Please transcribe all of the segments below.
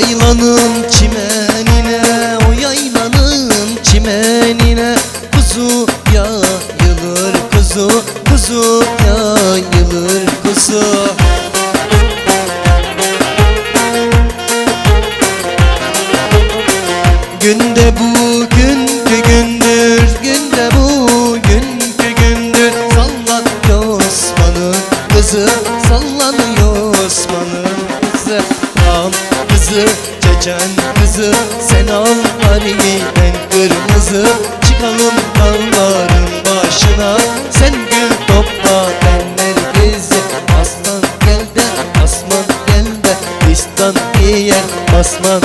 yaylanın çimenine O yaylanın çimenine. Kuzu yayılır kuzu Kuzu yayılır kuzu. Günde bugünkü gündür Günde bugünkü gündür. Sallat Osman'ın kızı Çeçen kızı sen al harini en kırmızı. Çıkalım dağların başına Sen gül topla benler bizi Aslan gel de aslan gel de İstan giyer aslan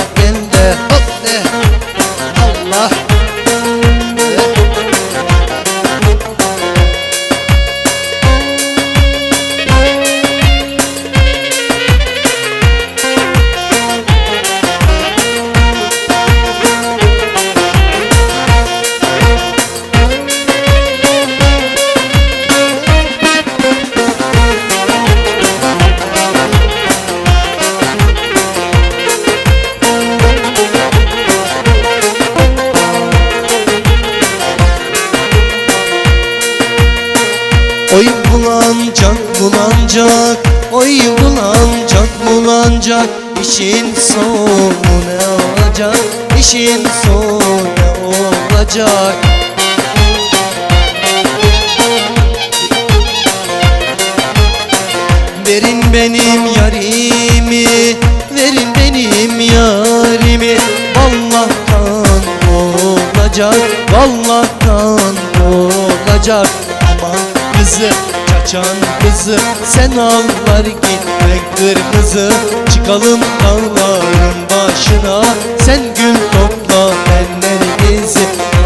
Oy bulancak bulancak Oy bulancak bulancak İşin sonu ne olacak? İşin sonu ne olacak? Verin benim yarimi Verin benim yarimi. Allah'tan olacak Vallahttan olacak kızı çaçan kızı. Sen ağlar gitme kırmızı. Çıkalım dağların başına. Sen gül topla nergisi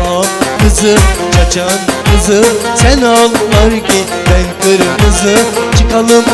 Ah kızı çaçan kızı. Sen ağlar gitme kırmızı. Çıkalım